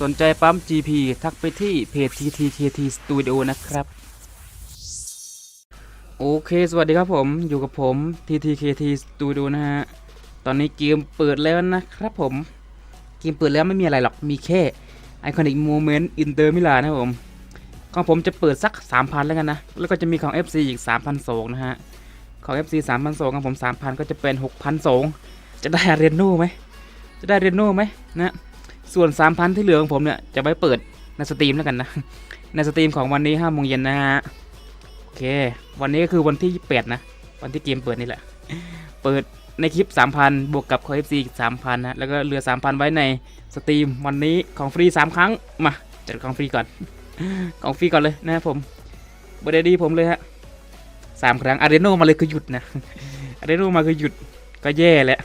สนใจปั๊ม GP ทักไปที่เพจ TTKT Studio นะครับ โอเคสวัสดีครับผมอยู่กับผม TTKT Studio นะฮะ ตอนนี้เกมเปิดแล้วนะครับผม เกมเปิดแล้วไม่มีอะไรหรอกมีแค่ Iconic Moment Inter Milan นะครับผมของผมจะเปิดสัก 3,000 แล้วกันนะ แล้วก็จะมีของ FC อีก 3,200 นะฮะ ของ FC 3,200ของผม 3,000 ก็จะเป็น 6,200 จะได้เรนโน่ไหม จะได้เรนโน่ไหมนะ ส่วน 3,000 ที่เหลือของผมเนี่ย จะไว้เปิดในสตรีมแล้วกันนะ ในสตรีมของวันนี้5โมงเย็นนะฮะ โอเค วันนี้ก็คือวันที่ 28 นะ วันที่เกมเปิดนี่แหละ เปิดในคลิป 3,000 บวกกับคอ FC อีก3,000 นะ แล้วก็เหลือ 3,000 ไว้ในสตรีมวันนี้ของฟรี 3 ครั้ง มาจัดของฟรีก่อน ของฟรีก่อนเลยนะครับผมบอดดีผมเลยฮะสามครั้งอาร์เรโนมาเลยคือหยุดนะอาร์เรโนมาคือหยุดก็แย่แหละ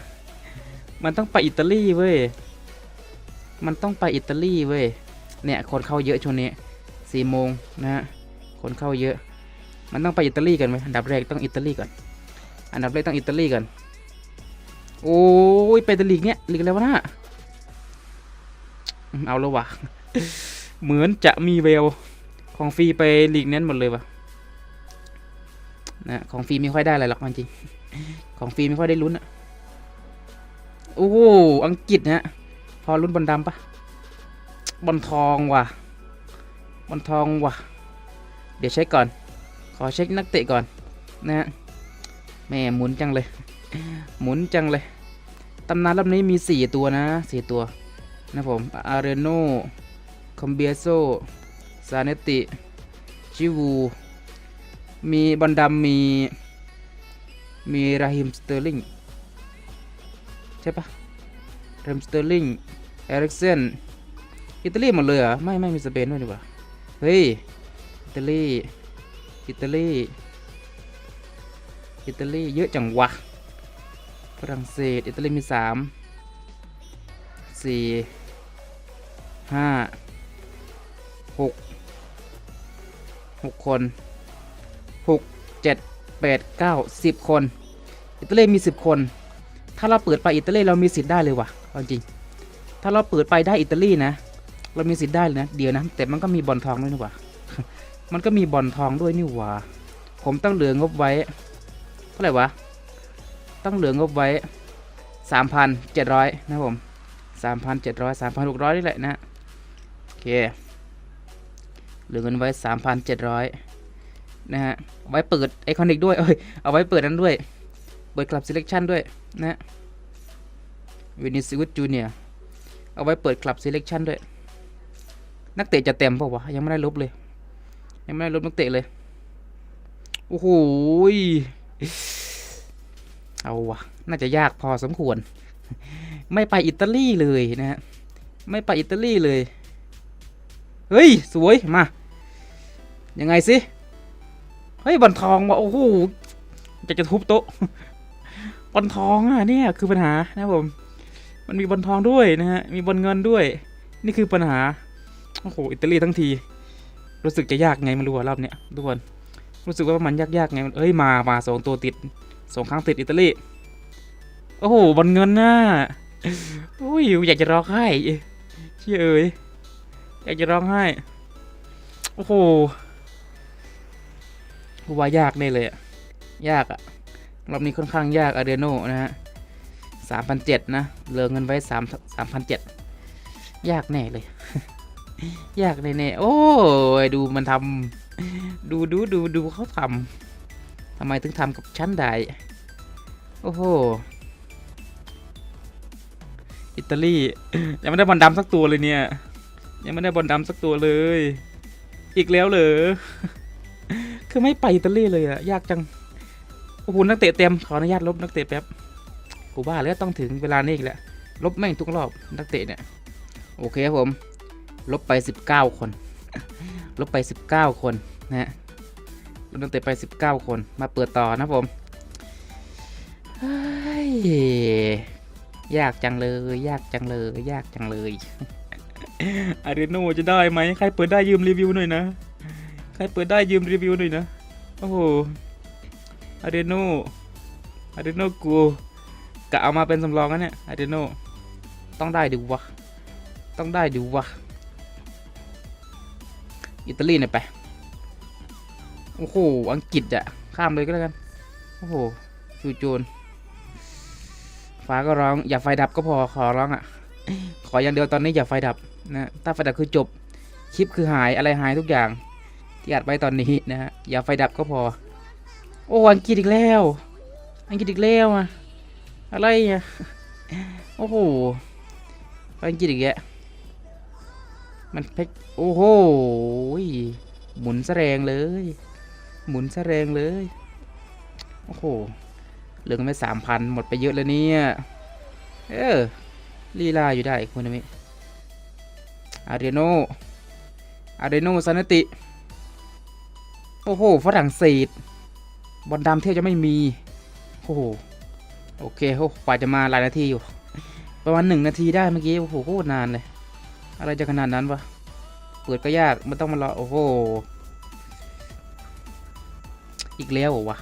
มันต้องไปอิตาลีเว้ย มันต้องไปอิตาลีเว้ย เนี่ยคนเข้าเยอะช่วงนี้สี่โมงนะฮะ คนเข้าเยอะ มันต้องไปอิตาลีกันไหมอันดับแรกต้องอิตาลีก่อน อันดับแรกต้องอิตาลีก่อน โอ้ยไปตลีกเนี่ยลีกอะไรวะนะเอาแล้ววะ เหมือนจะมีเวลของฟรีไปลีกเน้นหมดเลยวะนะของฟรีไม่ค่อยได้อะไรหรอกจริง ของฟรีไม่ค่อยได้ลุ้นอะโอ้อังกฤษนะ พอลุ้นบอลดำปะบอลทองว่ะบอลทองว่ะ เดี๋ยวเช็คก่อน ขอเช็คนักเตะก่อนนะฮะแม่หมุนจังเลย หมุนจังเลยตำนานรอบนี้มีสี่ตัวนะสี่ตัว นะผม อาร์เรโนคอมเบียโซ ซาเนติ ชิวู มีบอลดำมี มีราฮิมสเตอร์ลิง ใช่ปะ รมสเตอร์ลิงเอริกเซนอิตาลีหมดเลยเหรอไม่ไม่มีสเปนด้วยดีกว่าเฮ้ยอิตาลีอิตาลีอิตาลีเยอะจังวะฝรั่งเศสอิตาลีมีสามสี่ห้าหกหกคนหกเจ็ดแปดเก้าสิบคน อิตาลีมีสิบคน ถ้าเราเปิดไปอิตาลีเรามีสิทธิ์ได้เลยว่ะ จริง ถ้าเราเปิดไปได้อิตาลีนะ เรามีสิทธิ์ได้เลยนะ เดี๋ยวนะ แต่มันก็มีบอลทองด้วยนี่หว่า มันก็มีบอลทองด้วยนี่หว่า ผมต้องเหลืองบไว้ เท่าไหร่วะต้องเหลืองบไว้สามพันเจ็ดร้อยนะผมสามพันเจ็ดร้อยสามพันหกร้อยนี่แหละนะ โอเค เหลือเงินไว้สามพันเจ็ดร้อยนะฮะ ไว้เปิดไอคอนิกด้วย เอ้ย เอาไว้เปิดนั้นด้วย เปิดคลับ selection ด้วยนะ วินิซิวุสจูเนียเอาไว้เปิดคลับ selection ด้วย นักเตะจะเต็มเปล่าวะ ยังไม่ได้ลบเลย ยังไม่ได้ลบนักเตะเลย โอ้โหยเอาวะน่าจะยากพอสมควร ไม่ไปอิตาลีเลยนะฮะ ไม่ไปอิตาลีเลย เฮ้ย สวย มา ยังไงสิ เฮ้ยบอลทองว่ะโอ้โหจะจะทุบโต๊ะบอลทองอะเนี่ยคือปัญหานะผม มันมีบอลทองด้วยนะฮะ มีบอลเงินด้วย นี่คือปัญหา โอ้โห อิตาลีทั้งที รู้สึกจะยากไงไม่รู้รอบเนี้ยทุกคนรู้สึกว่ามันยากๆไง เอ้ย มา มาสองตัวติดสองครั้งติดอิตาลี โอ้โห บอลเงินน่ะอุ้ย อยากจะร้องไห้เชื่อเอ้ย อยากจะร้องไห้ โอ้โหกูว่ายากแน่เลยอะยากอะรอบนี้ค่อนข้างยากอาเดโนนะฮะ สามพันเจ็ดนะเหลือเงินไว้สามสามพันเจ็ดยากแน่เลย ยากแน่ๆโอ้ยดูมันทำดูดูดูดูเขาทำทำไมถึงทำกับฉันได้ โอ้โห อิตาลียังไม่ได้บอลดำสักตัวเลยเนี่ย ยังไม่ได้บอลดำสักตัวเลย อีกแล้วเหรอ คือไม่ไปอิตาลีเลยอะยากจัง โอ้โหนักเตะเต็มขออนุญาตลบนักเตะแป๊บ กูว่าแล้วต้องถึงเวลานี้อีกแล้วลบแม่งทุกรอบนักเตะเนี่ยโอเคครับผมลบไป 19 คน ลบไป 19 คนนะฮะลบนักเตะไป 19 คนมาเปิดต่อนะผมเฮ้ยยากจังเลย ยากจังเลย ยากจังเลยอารีโนจะได้ไหมใครเปิดได้ยืมรีวิวหน่อยนะ ใครเปิดได้ยืมรีวิวหน่อยนะ โอ้โหอารีโนอารีโนกู กะเอามาเป็นสำรองนะเนี่ยอารีโนต้องได้ดิวะ ต้องได้ดิวะ อิตาลีเนี่ยไป โอ้โห อังกฤษอะข้ามเลยก็แล้วกัน โอ้โหจูโจนฟ้าก็ร้อง อย่าไฟดับก็พอขอร้องอะขออย่างเดียวตอนนี้อย่าไฟดับนะถ้าไฟดับคือจบ คลิปคือหายอะไรหายทุกอย่าง ที่อัดไว้ตอนนี้นะฮะ อย่าไฟดับก็พอ โอ้อังกฤษอีกแล้ว อังกฤษอีกแล้วอะ อะไรอะโอ้โหอังกฤษอีกแยะมันเพกโอ้โหหมุนแสแรงเลย หมุนแสแรงเลย โอ้โหเหลือกันไปสามพันหมดไปเยอะแล้วเนี่ยเออลีลาอยู่ได้คุณมิอาเรโนอาเรโนซานติ โอ้โหฝรั่งเศสบอลดำเที่ยวจะไม่มี โอ้โห โอเคโอ้กว่าจะมาหลายนาทีอยู่ ประมาณหนึ่งนาทีได้เมื่อกี้โอ้โหโคตรนานเลย อะไรจะขนาดนั้นวะเปิดก็ยากมันต้องมารอโอ้โหอีกแล้ววะ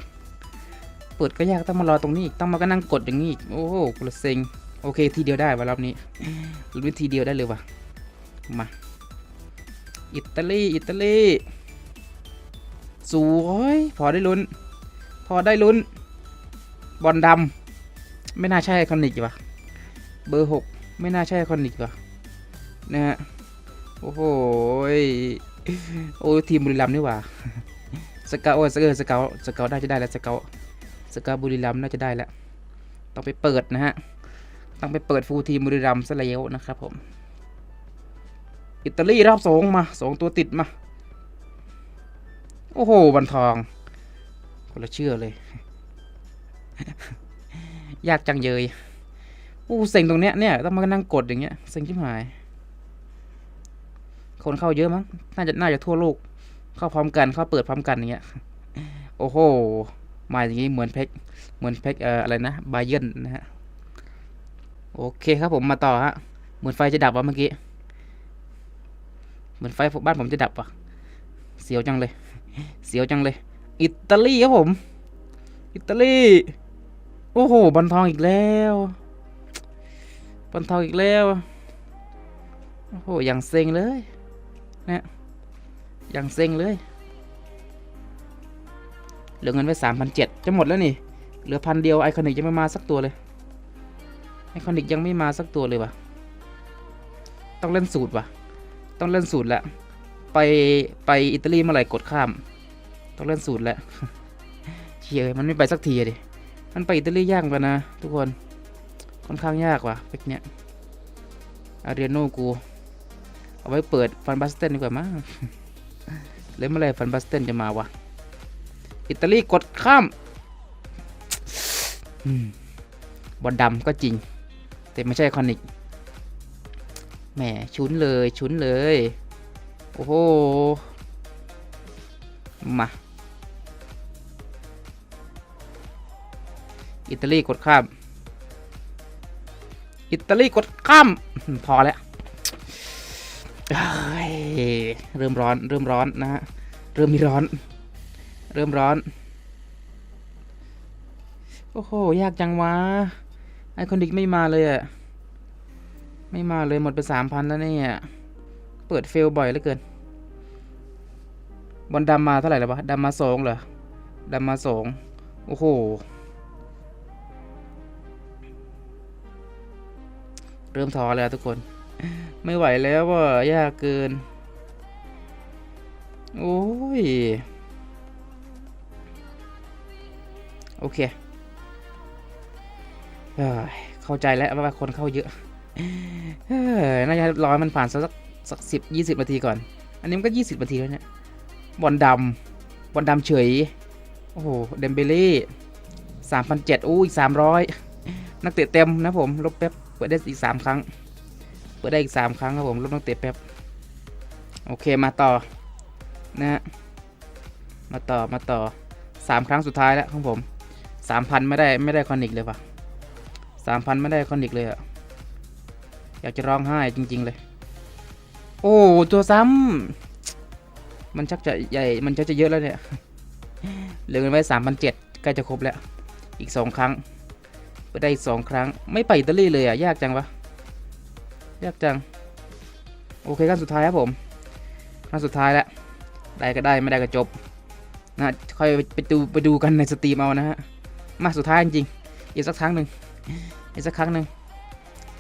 เปิดก็ยากต้องมารอตรงนี้อีกต้องมาก็นั่งกดอย่างนี้อีกโอ้โหกระเซ็งโอเคทีเดียวได้วะรอบนี้รอบนี้ทีเดียวได้เลยวะมาอิตาลีอิตาลีสวยพอได้ลุ้น พอได้ลุ้น บอลดำ ไม่น่าใช่ไอคอนิกว่ะเบอร์หกไม่น่าใช่ไอคอนิกว่ะนะฮะโอ้โหโอ้ทีมบุรีรัมย์นี่หว่าสเกาต์เออสเกาต์สเกาต์สเกาต์น่าจะได้แล้วสเกาต์สเกาต์บุรีรัมย์น่าจะได้แล้วต้องไปเปิดนะฮะต้องไปเปิดฟูลทีมบุรีรัมย์ซะแล้วนะครับผมอิตาลีรอบสองมาสองตัวติดมา โอ้โหบันทองคนละเชื่อเลย ยากจังเยยอู้เซ็งตรงเนี้ยเนี่ยต้องมานั่งกดอย่างเงี้ยเซ็งชิบหาย คนเข้าเยอะมั้งน่าจะน่าจะทั่วโลก เข้าพร้อมกันเข้าเปิดพร้อมกันอย่างเงี้ยโอ้โหมาอย่างงี้เหมือนเพกเหมือนเพกเอ่ออะไรนะบาเยนนะฮะโอเคครับผมมาต่อฮะเหมือนไฟจะดับวะเมื่อกี้เหมือนไฟบ้านผมจะดับวะเสียวจังเลย เสียวจังเลย อิตาลีครับผม อิตาลี โอ้โหบอลทองอีกแล้วบอลทองอีกแล้วโอ้โหอย่างเซ็งเลยนะอย่างเซ็งเลยเหลือเงินไว้สามพันเจ็ดจะหมดแล้วนี่เหลือพันเดียวไอคอนิกยังไม่มาสักตัวเลยไอคอนิกยังไม่มาสักตัวเลยวะต้องเล่นสูตรวะต้องเล่นสูตรละไปไปอิตาลีเมื่อไหร่กดข้าม ต้องเล่นสูตรแล้วเชียมันไม่ไปสักทีอะดิ มันไปอิตาลียากไปนะ ทุกคน ค่อนข้างยากว่ะเป็กเนี้ยอาเรียโนกู เอาไว้เปิดฟันบัสเตนดีกว่ามั้งแล้วเมื่อไรฟันบัสเตนจะมาวะ อิตาลีกดข้ามอืมบอลดำก็จริง แต่ไม่ใช่คอนิกแหมชุนเลยชุนเลย โอ้โห มา อิตาลีกดข้าม อิตาลีกดข้ามพอแล้วเริ่มร้อนเริ่มร้อนนะฮะเริ่มมีร้อน เริ่มร้อน โอ้โห ยากจังวะไอคอนิกไม่มาเลยอะไม่มาเลยหมดไปสามพันแล้วเนี่ยเปิดเฟลบ่อยเหลือเกินบอลดำมาเท่าไหร่แล้ววะดำมาสองเหรอดำมาสองโอ้โห เริ่มท้อแล้วทุกคน ไม่ไหวแล้วว่ะยากเกิน โอ้ย โอเคเข้าใจแล้วว่าคนเข้าเยอะเอ้ยน่าจะรอให้มันผ่านสักสักสิบยี่สิบนาทีก่อน อันนี้มันก็ยี่สิบนาทีแล้วเนี่ย บอลดำบอลดำเฉย โอ้โห เดมเบเล่สามพันเจ็ดอู้อีกสามร้อยนักเตะเต็มนะผม ลบแป๊บ ปิดได้อีกสามครั้ง เปิดได้อีกสามครั้งครับผมลบนักเตะแป๊บ โอเคมาต่อนะฮะ มาต่อมาต่อสามครั้งสุดท้ายแล้วของผมสามพันไม่ได้ไม่ได้คอนิกเลยว่ะสามพันไม่ได้คอนิกเลยอะอยากจะร้องไห้จริง ๆ เลย โอ้ตัวซ้ำมันชักจะใหญ่ มันชักจะเยอะแล้วเนี่ย เหลือเงินไว้สามพันเจ็ดใกล้จะครบแล้ว อีกสองครั้ง ไปได้สองครั้ง ไม่ไปอิตาลีเลยอะยากจังวะ ยากจัง โอเคขั้นสุดท้ายครับผมขั้นสุดท้ายแล้ว ได้ก็ได้ไม่ได้ก็จบนะค่อยไปดูไปดูกันในสตรีมเอานะฮะ มาสุดท้ายจริงอีกสักครั้งหนึ่งอีกสักครั้งหนึ่ง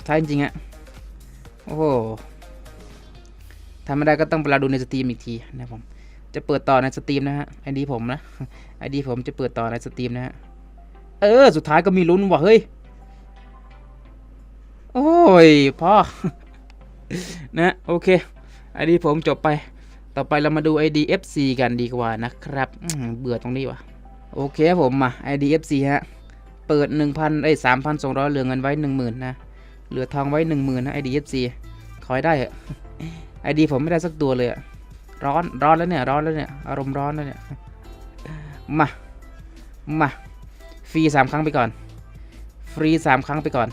ท้ายจริงอะโอ้โหทำไม่ได้ก็ต้องไปรอดูในสตรีมอีกทีนะผม จะเปิดต่อในสตรีมนะฮะไอดีผมนะไอดีผมจะเปิดต่อในสตรีมนะฮะ เออ สุดท้ายก็มีลุ้นว่ะเฮ้ย โอ้ยพ่อ นะโอเคไอดีผมจบไป ต่อไปเรามาดู ID FC กันดีกว่านะครับ เบื่อตรงนี้วะโอเคผมมา ID FC ฮะ เปิด 1,000เอ้ย3,200เหลือเงินไว้ 10,000 นะ เหลือทองไว้ 10,000 นะ ID FC ขอให้ได้เหอะ ID ผมไม่ได้สักตัวเลยอะร้อน ร้อนแล้วเนี่ย ร้อนแล้วเนี่ย อารมณ์ร้อนแล้วเนี่ย มา มา ฟรีสามครั้งไปก่อน ฟรีสามครั้งไปก่อน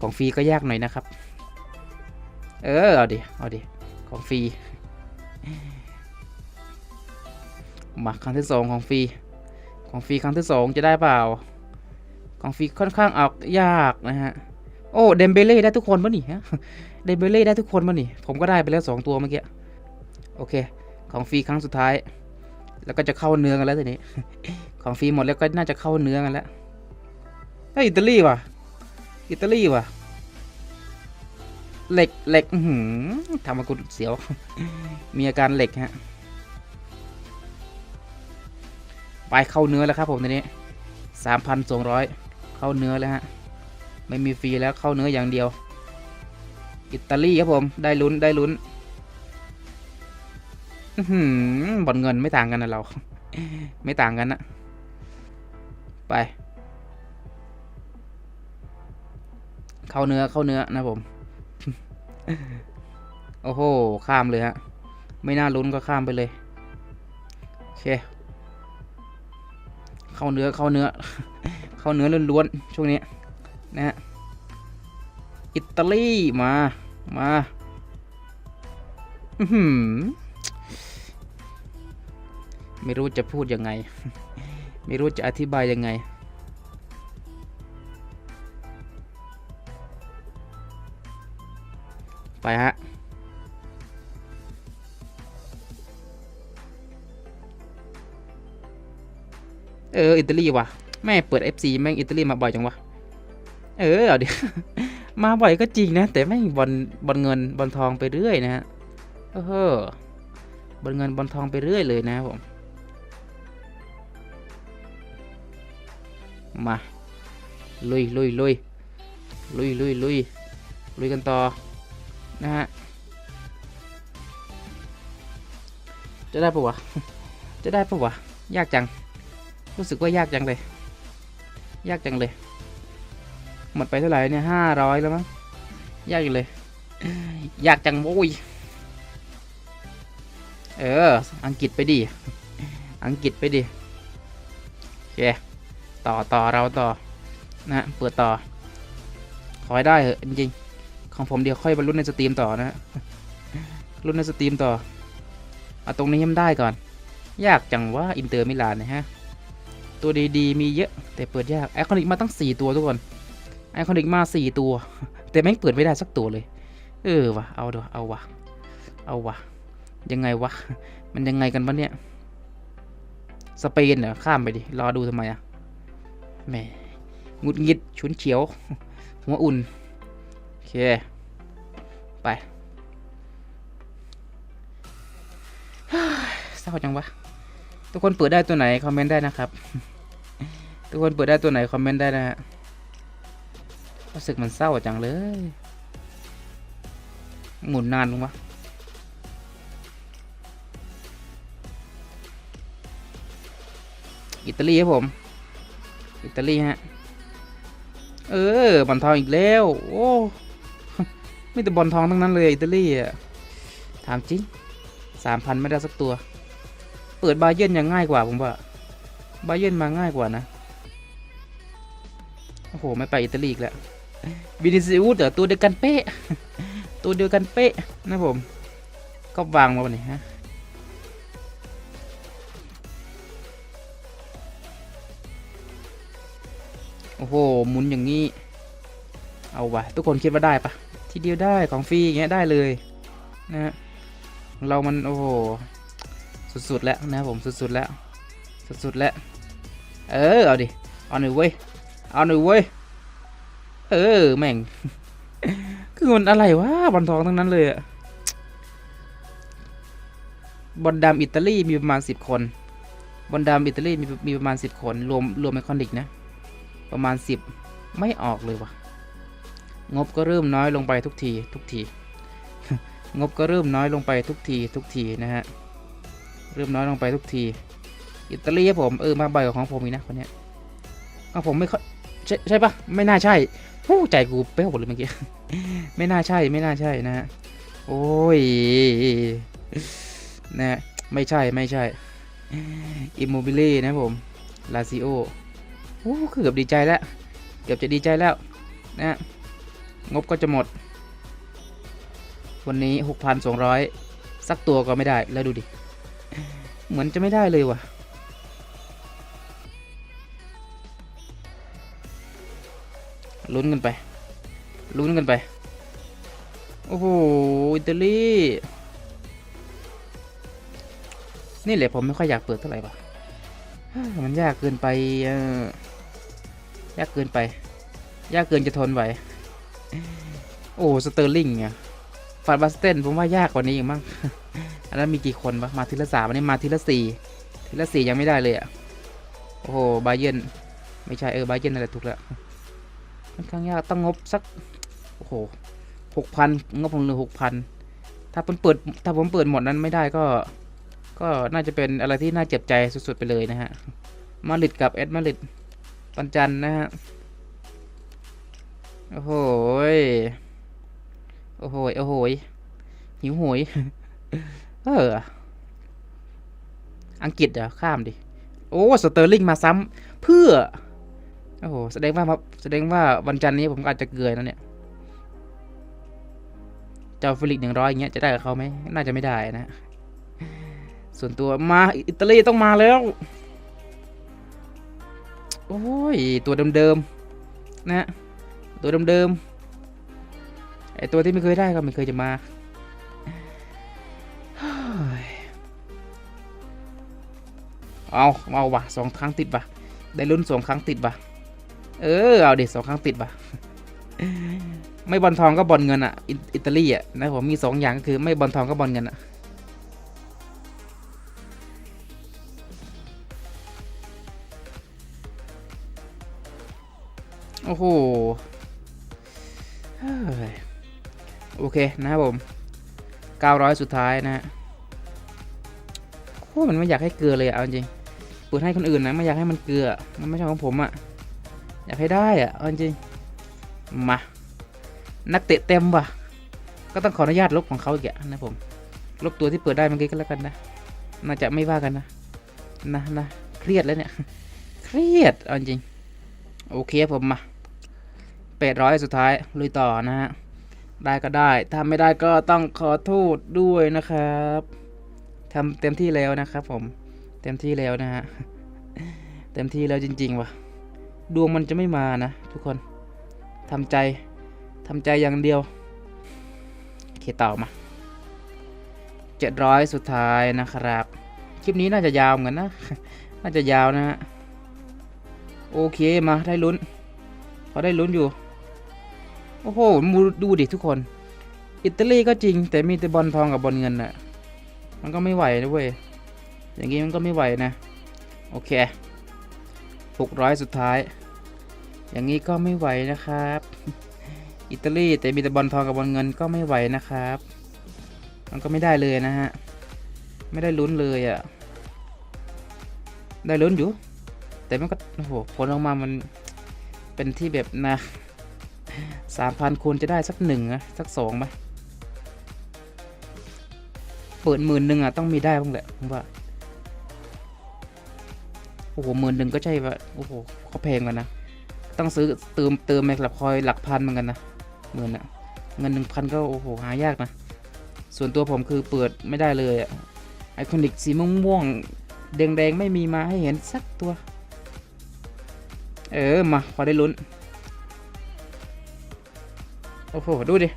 ของฟรีก็ยากหน่อยนะครับ เออเอาดิเอาดิของฟรีมาครั้งที่สองของฟรีของฟรีครั้งที่สองจะได้เปล่า ของฟรีค่อนข้างออกยากนะฮะโอ้เดมเบเล่ได้ทุกคนปะนี่ฮะเดมเบเล่ได้ทุกคนปะนี่ผมก็ได้ไปแล้วสองตัวเมื่อกี้โอเค ของฟรีครั้งสุดท้าย แล้วก็จะเข้าเนื้อกันแล้วทีนี้ ของฟรีหมดแล้วก็น่าจะเข้าเนื้อกันแล้วเฮ้ยอิตาลีว่ะ อิตาลีว่ะ เหล็กเหล็กหือทำมากุเสียว มีอาการเหล็กฮะ ไปเข้าเนื้อแล้วครับผมทีนี้สามพันสองร้อยเข้าเนื้อแล้วฮะ ไม่มีฟรีแล้วเข้าเนื้ออย่างเดียว อิตาลีครับผม ได้ลุ้นได้ลุ้น หือบอลเงินไม่ต่างกันนะเรา ไม่ต่างกันนะไป เข้าเนื้อเข้าเนื้อนะผม โอ้โห ข้ามเลยฮะ ไม่น่าลุ้นก็ข้ามไปเลยโอเค เข้าเนื้อเข้าเนื้อ เข้าเนื้อล้วนๆช่วงนี้นะฮะอิตาลีมา มา อื้อหือ ไม่รู้จะพูดยังไง ไม่รู้จะอธิบายยังไง ไปฮะเอออิตาลีว่ะแม่เปิด FC แม่งอิตาลีมาบ่อยจังวะเออเอาดิมาบ่อยก็จริงนะ แต่แม่งบอลบอลเงินบอลทองไปเรื่อยนะฮะเออบอลเงินบอลทองไปเรื่อยเลยนะผม มาลุยลุยลุยลุยลุยลุยลุยกันต่อนะฮะจะได้ปะวะจะได้ปะวะยากจัง รู้สึกว่ายากจังเลย ยากจังเลย หมดไปเท่าไหร่เนี่ยห้าร้อยแล้วมั้งยากอยู่เลย ยากจังโว้ยเออ อังกฤษไปดิ อังกฤษไปดิโอเค ต่อต่อเราต่อนะเปิดต่อ ขอให้ได้เหอะจริงๆของผมเดี๋ยวค่อยบรรลุในสตรีมต่อนะรุ่นในสตรีมต่อเอาตรงนี้ให้มันได้ก่อน ยากจังว่าอินเตอร์มิลานนะฮะตัวดีๆมีเยอะ แต่เปิดยากไอคอนิกมาตั้ง 4 ตัวทุกคนไอคอนิกมา 4 ตัว แต่แม่งเปิดไม่ได้สักตัวเลย เออวะเอาดูเอาวะเอาวะยังไงวะ มันยังไงกันวะเนี่ย สเปนเหรอข้ามไปดิ รอดูทำไมอะ แหมหงุดหงิดฉุนเฉียว หัวอุ่น โอเค ไปเศร้าจังวะ ทุกคนเปิดได้ตัวไหน คอมเมนต์ได้นะครับ ทุกคนเปิดได้ตัวไหน คอมเมนต์ได้นะฮะรู้สึกมันเศร้าจังเลย หมุนนานลงวะอิตาลีครับผม อิตาลีฮะ เออบอลทองอีกแล้ว โอ้ไม่แต่บอลทองทั้งนั้นเลยอิตาลีอะ ถามจริงสามพันไม่ได้สักตัว เปิดบาเยนยังง่ายกว่าผมว่า บาเยนมาง่ายกว่านะ โอ้โห ไม่ไปอิตาลีอีกแล้ววินิซิอุสเดี๋ยวตัวเดียวกันเป๊ะ ตัวเดียวกันเป๊ะนะผม ก็วางมาวันนี้ฮะ โอ้โหหมุนอย่างนี้ เอาวะทุกคนคิดว่าได้ปะทีเดียวได้ของฟรีอย่างเงี้ยได้เลยนะฮะเรามันโอ้โหสุดๆแล้วนะผมสุดๆแล้ว สุดๆแล้ว เออเอาดิเอาหน่อยเว้ยเอาหน่อยเว้ยเออแม่งคือมันอะไรวะบอลทองทั้งนั้นเลยอะบอลดำอิตาลีมีประมาณสิบคน บอลดำอิตาลีมีมีประมาณสิบคน รวมรวมไอคอนิกนะ ประมาณสิบไม่ออกเลยวะงบก็เริ่มน้อยลงไปทุกทีทุกที งบก็เริ่มน้อยลงไปทุกทีทุกทีนะฮะ เริ่มน้อยลงไปทุกที อิตาลีครับผมเออมาบ่อยกว่าของผมอีกนะคนนี้ของผมไม่ค่อยใช่ใช่ปะไม่น่าใช่ผู้ใจกูเป้วหมดเลยเมื่อกี้ ไม่น่าใช่ไม่น่าใช่นะฮะ โอ้ยนะฮะไม่ใช่ไม่ใช่อิมโมบิลีนะผม ลาซิโอ อ้เกือบดีใจแล้ว เกือบจะดีใจแล้วนะงบก็จะหมด วันนี้ 6,200 สักตัวก็ไม่ได้แล้วดูดิ เหมือนจะไม่ได้เลยว่ะ ลุ้นกันไป ลุ้นกันไป โอ้โห อิตาลี นี่แหละผมไม่ค่อยอยากเปิดเท่าไหร่ว่ะมันยากเกินไปเออ ยากเกินไป ยากเกินจะทนไหว โอ้สเตอร์ลิงเนี่ยฟาดบัสเตนผมว่ายากกว่านี้อีกมั้ง อันนั้นมีกี่คนปะมาทีละสามอันนี้มาทีละสี่ทีละสี่ยังไม่ได้เลยอะโอ้โหบาเยนไม่ใช่เออบาเยนนั่นแหละถูกแล้วค่อนข้างยากต้องงบสักโอ้โหหกพันงบผมเหลือหกพันถ้าผมเปิดถ้าผมเปิดหมดนั้นไม่ได้ก็ ก็น่าจะเป็นอะไรที่น่าเจ็บใจสุดๆไปเลยนะฮะ มาดริดกับเอ็ดมาดริด ปันจันทร์นะฮะ โอ้โหยโอ้โหยโอ้โหยหิวโหย เออ อังกฤษเหรอข้ามดิ โอ้สเตอร์ลิงมาซ้ำเพื่อ โอ้โห แสดงว่าแสดงว่าวันจันทร์นี้ผมอาจจะเกลือนะเนี่ย เจ้าฟิลิกหนึ่งร้อยอย่างเงี้ยจะได้กับเขาไหม น่าจะไม่ได้นะ ส่วนตัวมาอิตาลีต้องมาแล้ว โอ้ย ตัวเดิมๆนะตัวเดิมๆไอตัวที่ไม่เคยได้ก็ไม่เคยจะมาเอาเอาว่ะสองครั้งติดว่ะได้ลุ้นสองครั้งติดว่ะเออเอาเด็ดสองครั้งติดว่ะไม่บอลทองก็บอลเงินอะอิอิตาลีอะนะผมมีสองอย่างก็คือไม่บอลทองก็บอลเงินอะ โอ้โหโอเคนะครับผม 900 สุดท้ายนะฮะโอ้มันไม่อยากให้เกลือเลยอะเอาจริงเปิดให้คนอื่นนะไม่อยากให้มันเกลือมันไม่ใช่ของผมอะอยากให้ได้อะเอาจริงมานักเตะเต็มว่ะ ก็ต้องขออนุญาตลบของเขาอีกอะนะผม ลบตัวที่เปิดได้เมื่อกี้ก็แล้วกันนะน่าจะไม่ว่ากันนะนะนะเครียดแล้วเนี่ย เครียดเอาจริง โอเคผมมา แปดร้อยสุดท้ายลุยต่อนะฮะ ได้ก็ได้ ถ้าไม่ได้ก็ต้องขอโทษด้วยนะครับทำเต็มที่แล้วนะครับผม เต็มที่แล้วนะฮะ เต็มที่แล้วจริง ๆ ว่ะ ดวงมันจะไม่มานะ ทุกคนทำใจทำใจอย่างเดียวโอเคต่อมาเจ็ดร้อยสุดท้ายนะครับ คลิปนี้น่าจะยาวเหมือนนะ น่าจะยาวนะฮะ โอเคมาได้ลุ้น พอได้ลุ้นอยู่ โอ้โหมูดูดิทุกคน อิตาลีก็จริง แต่มีแต่บอลทองกับบอลเงินน่ะ มันก็ไม่ไหวนะเว้ย อย่างงี้มันก็ไม่ไหวนะ โอเคหกร้อยสุดท้าย อย่างงี้ก็ไม่ไหวนะครับ อิตาลีแต่มีแต่บอลทองกับบอลเงินก็ไม่ไหวนะครับ มันก็ไม่ได้เลยนะฮะ ไม่ได้ลุ้นเลยอะ่ะ ได้ลุ้นอยู่ แต่มันก็ โอ้โห ผลออกมามันเป็นที่แบบนะ สามพันคูณจะได้สักหนึ่งนะสักสองไหมเปิดหมื่นหนึ่งอะต้องมีได้บ้างแหละผมว่าโอ้โหหมื่นหนึ่งก็ใช่ว่าโอ้โหเขาแพงกันนะต้องซื้อเติมเติมแม็กหลับคอยหลักพันเหมือนกันนะหมื่นอะเงินหนึ่งพันก็โอ้โหหายากนะส่วนตัวผมคือเปิดไม่ได้เลยอะไอคอนิกสีม่วงแดงๆไม่มีมาให้เห็นสักตัว เออ มาพอได้ลุ้น อ้โห ดูดิ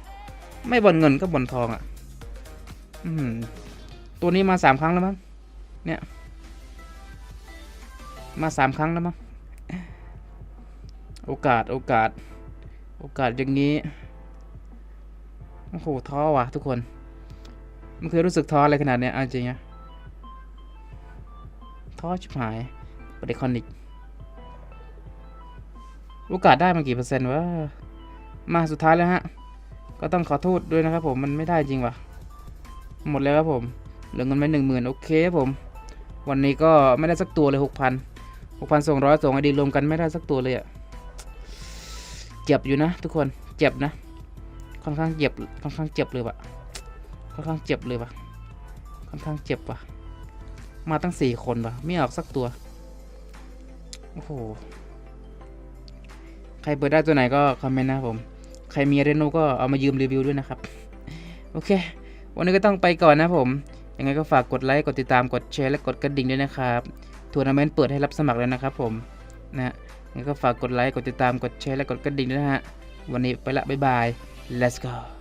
ไม่บอลเงินก็บอลทองอะ่ะ อืม ตัวนี้มาสามครั้งแล้วมั้ง เนี่ย มาสามครั้งแล้วมั้ง โอกาส โอกาส โอกาสอย่างนี้ โอ้โห ท้อว่ะทุกคนไม่เคยรู้สึกท้ออะไรขนาดเนี้ยเอาจริงอะท้อชิบหายปฏิคอนิก โอกาสได้มากี่เปอร์เซ็นต์วะ มาสุดท้ายแล้วฮะ ก็ต้องขอโทษด้วยนะครับผมมันไม่ได้จริงว่ะ หมดแล้วครับผมเหลือเงินไว้หนึ่งหมื่นโอเคครับผม วันนี้ก็ไม่ได้สักตัวเลยหกพันหกพันสองร้อยสองไอดีรวมกันไม่ได้สักตัวเลยอะเจ็บอยู่นะ ทุกคนเจ็บนะค่อนข้างเจ็บค่อนข้างเจ็บเลยว่ะค่อนข้างเจ็บเลยว่ะค่อนข้างเจ็บว่ะ มาตั้งสี่คนว่ะไม่ออกสักตัวโอ้โหใครเปิดได้ตัวไหนก็คอมเมนต์นะผม ใครมีเรโนก็เอามายืมรีวิวด้วยนะครับ โอเค วันนี้ก็ต้องไปก่อนนะผม ยังไงก็ฝากกดไลค์ กดติดตาม กดแชร์และกดกระดิ่งด้วยนะครับทัวร์นาเมนต์เปิดให้รับสมัครแล้วนะครับผมนะยังไงก็ฝากกดไลค์ กดติดตาม กดแชร์และกดกระดิ่งด้วยนะฮะ วันนี้ไปละ บ๊ายบาย let's go